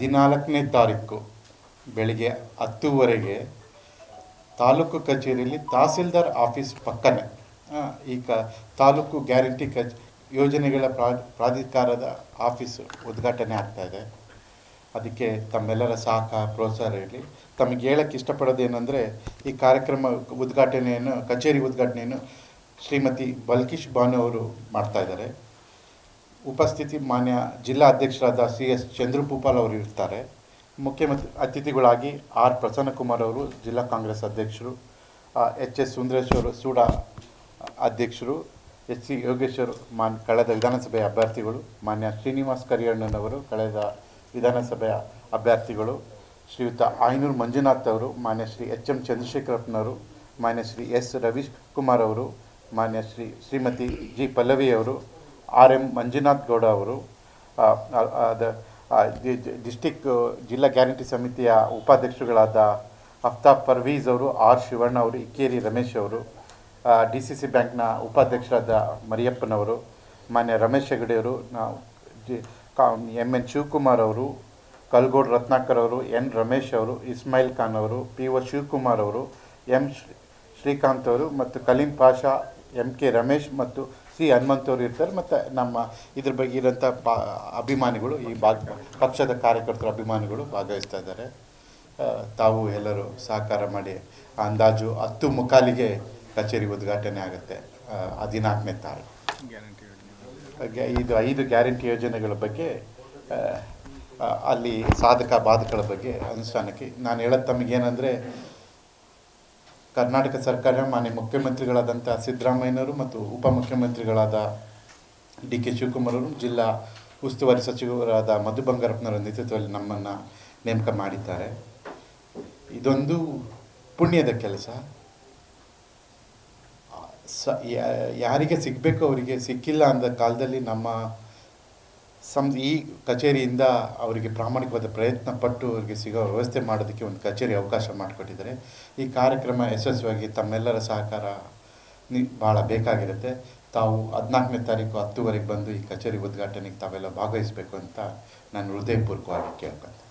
ಹದಿನಾಲ್ಕನೇ ತಾರೀಕು ಬೆಳಗ್ಗೆ ಹತ್ತುವರೆಗೆ ತಾಲೂಕು ಕಚೇರಿಯಲ್ಲಿ ತಹಸೀಲ್ದಾರ್ ಆಫೀಸ್ ಪಕ್ಕನೇ. ಈಗ ಕ, ತಾಲೂಕು ಗ್ಯಾರಂಟಿ ಕಚ್, ಯೋಜನೆಗಳ ಪ್ರಾ, ಪ್ರಾಧಿಕಾರದ ಆಫೀಸು ಉದ್ಘಾಟನೆ ಆಗ್ತಾ ಇದೆ. ಅದಕ್ಕೆ ತಮ್ಮೆಲ್ಲರ ಸಹಕಾರ, ಪ್ರೋತ್ಸಾಹ ಇರಲಿ. ತಮಗೆ ಹೇಳಕ್ಕೆ ಇಷ್ಟಪಡೋದೇನೆಂದರೆ ಈ ಕಾರ್ಯಕ್ರಮ ಉದ್ಘಾಟನೆಯನ್ನು, ಕಚೇರಿ ಉದ್ಘಾಟನೆಯನ್ನು ಶ್ರೀಮತಿ ಬಲ್ಕಿಶ್ ಬಾನು ಅವರು ಮಾಡ್ತಾ ಇದ್ದಾರೆ. ಉಪಸ್ಥಿತಿ ಮಾನ್ಯ ಜಿಲ್ಲಾ ಅಧ್ಯಕ್ಷರಾದ ಸಿ ಎಸ್ ಚಂದ್ರಭೂಪಾಲ್ ಅವರು ಇರ್ತಾರೆ. ಮುಖ್ಯ ಅತಿಥಿಗಳಾಗಿ ಆರ್ ಪ್ರಸನ್ನಕುಮಾರ್ ಅವರು, ಜಿಲ್ಲಾ ಕಾಂಗ್ರೆಸ್ ಅಧ್ಯಕ್ಷರು ಎಚ್ ಎಸ್ ಸುಂದರೇಶ್ವರ್ ಸೂಡಾ ಅಧ್ಯಕ್ಷರು, ಎಚ್ ಸಿ ಯೋಗೇಶ್ವರ್ ಮಾನ್, ಕಳೆದ ವಿಧಾನಸಭೆಯ ಅಭ್ಯರ್ಥಿಗಳು, ಮಾನ್ಯ ಶ್ರೀನಿವಾಸ್ ಕರಿಯಣ್ಣನವರು ಕಳೆದ ವಿಧಾನಸಭೆಯ ಅಭ್ಯರ್ಥಿಗಳು, ಶ್ರೀಯುತ ಆಯನೂರು ಮಂಜುನಾಥ್ ಅವರು, ಮಾನ್ಯ ಶ್ರೀ ಎಚ್ ಎಂ ಚಂದ್ರಶೇಖರಪ್ಪನವರು, ಮಾನ್ಯ ಶ್ರೀ ಎಸ್ ರವೀಶ್ ಕುಮಾರ್ ಅವರು, ಮಾನ್ಯ ಶ್ರೀ ಶ್ರೀಮತಿ ಜಿ ಪಲ್ಲವಿ ಅವರು ಆರ್ ಎಂ ಮಂಜುನಾಥ್ ಗೌಡ ಅವರು ಡಿಸ್ಟಿಕ್ ಜಿಲ್ಲಾ ಗ್ಯಾರಂಟಿ ಸಮಿತಿಯ ಉಪಾಧ್ಯಕ್ಷರುಗಳಾದ ಅಫ್ತಾಬ್ ಪರ್ವೀಸ್ ಅವರು, ಆರ್ ಶಿವಣ್ಣ ಅವರು, ಇಕ್ಕೇರಿ ರಮೇಶ್ ಅವರು ಡಿ ಸಿ ಸಿ ಬ್ಯಾಂಕ್ನ ಉಪಾಧ್ಯಕ್ಷರಾದ ಮರಿಯಪ್ಪನವರು, ಮಾನ್ಯ ರಮೇಶ್ ಹೆಗಡೆ ಅವರು, ನಾವು, ಜಿ- ಎಂ ಎನ್ ಶಿವಕುಮಾರ್ ಅವರು, ಕಲ್ಗೋಡ್ ರತ್ನಾಕರ್ ಅವರು, ಎನ್ ರಮೇಶ್ ಅವರು, ಇಸ್ಮಾಯಿಲ್ ಖಾನ್ ಅವರು, ಪಿ ಒ ಶಿವಕುಮಾರ್ ಅವರು, ಎಂ ಶ್ರೀ- ಶ್ರೀಕಾಂತ್ ಅವರು ಮತ್ತು ಕಲೀಂ ಪಾಷಾ, ಎಂ ಕೆ ರಮೇಶ್ ಮತ್ತು ಸಿ ಹನುಮಂತವ್ರು ಇರ್ತಾರೆ ಮತ್ತು ನಮ್ಮ ಇದ್ರ ಬಗ್ಗೆ ಇರೋಂಥ ಅಭಿಮಾನಿಗಳು ಈ ಭಾಗ ಪಕ್ಷದ ಕಾರ್ಯಕರ್ತರ ಅಭಿಮಾನಿಗಳು ಭಾಗವಹಿಸ್ತಾ ಇದ್ದಾರೆ. ತಾವು ಎಲ್ಲರೂ ಸಹಕಾರ ಮಾಡಿ ಅಂದಾಜು ಹತ್ತು ಮುಕ್ಕಾಲಿಗೆ ಕಚೇರಿ ಉದ್ಘಾಟನೆ ಆಗುತ್ತೆ ಹದಿನಾಲ್ಕನೇ ಹಾಗೆ ಇದು ಐದು ಗ್ಯಾರಂಟಿ ಯೋಜನೆಗಳ ಬಗ್ಗೆ ಅಲ್ಲಿ ಸಾಧಕ ಬಾಧಕಗಳ ಬಗ್ಗೆ ಅನುಷ್ಠಾನಕ್ಕೆ ನಾನು ಹೇಳೋದು ತಮಗೇನೆಂದರೆ ಕರ್ನಾಟಕ ಸರ್ಕಾರ ಮಾನ್ಯ ಮುಖ್ಯಮಂತ್ರಿಗಳಾದಂಥ ಸಿದ್ದರಾಮಯ್ಯನವರು ಮತ್ತು ಉಪಮುಖ್ಯಮಂತ್ರಿಗಳಾದ ಡಿ ಕೆ ಶಿವಕುಮಾರ್ ಅವರು ಜಿಲ್ಲಾ ಉಸ್ತುವಾರಿ ಸಚಿವರಾದ ಮಧು ಬಂಗಾರಪ್ಪನವರ ನೇತೃತ್ವದಲ್ಲಿ ನಮ್ಮನ್ನು ನೇಮಕ ಮಾಡಿದ್ದಾರೆ. ಇದೊಂದು ಪುಣ್ಯದ ಕೆಲಸ. ಸ ಯಾರಿಗೆ ಸಿಗಬೇಕು ಅವರಿಗೆ ಸಿಕ್ಕಿಲ್ಲ ಅಂದ ಕಾಲದಲ್ಲಿ ನಮ್ಮ ಸಂ ಈ ಕಚೇರಿಯಿಂದ ಅವರಿಗೆ ಪ್ರಾಮಾಣಿಕವಾದ ಪ್ರಯತ್ನ ಪಟ್ಟು ಅವರಿಗೆ ಸಿಗೋ ವ್ಯವಸ್ಥೆ ಮಾಡೋದಕ್ಕೆ ಒಂದು ಕಚೇರಿ ಅವಕಾಶ ಮಾಡಿಕೊಟ್ಟಿದ್ದಾರೆ. ಈ ಕಾರ್ಯಕ್ರಮ ಯಶಸ್ವಿಯಾಗಿ ತಮ್ಮೆಲ್ಲರ ಸಹಕಾರ ಭಾಳ ಬೇಕಾಗಿರುತ್ತೆ. ತಾವು ಹದಿನಾಲ್ಕನೇ ತಾರೀಕು ಹತ್ತುವರೆಗೆ ಬಂದು ಈ ಕಚೇರಿ ಉದ್ಘಾಟನೆಗೆ ತಾವೆಲ್ಲ ಭಾಗವಹಿಸಬೇಕು ಅಂತ ನಾನು ಹೃದಯಪೂರ್ವಕವಾಗಿ ಕೇಳ್ಕೊತೀನಿ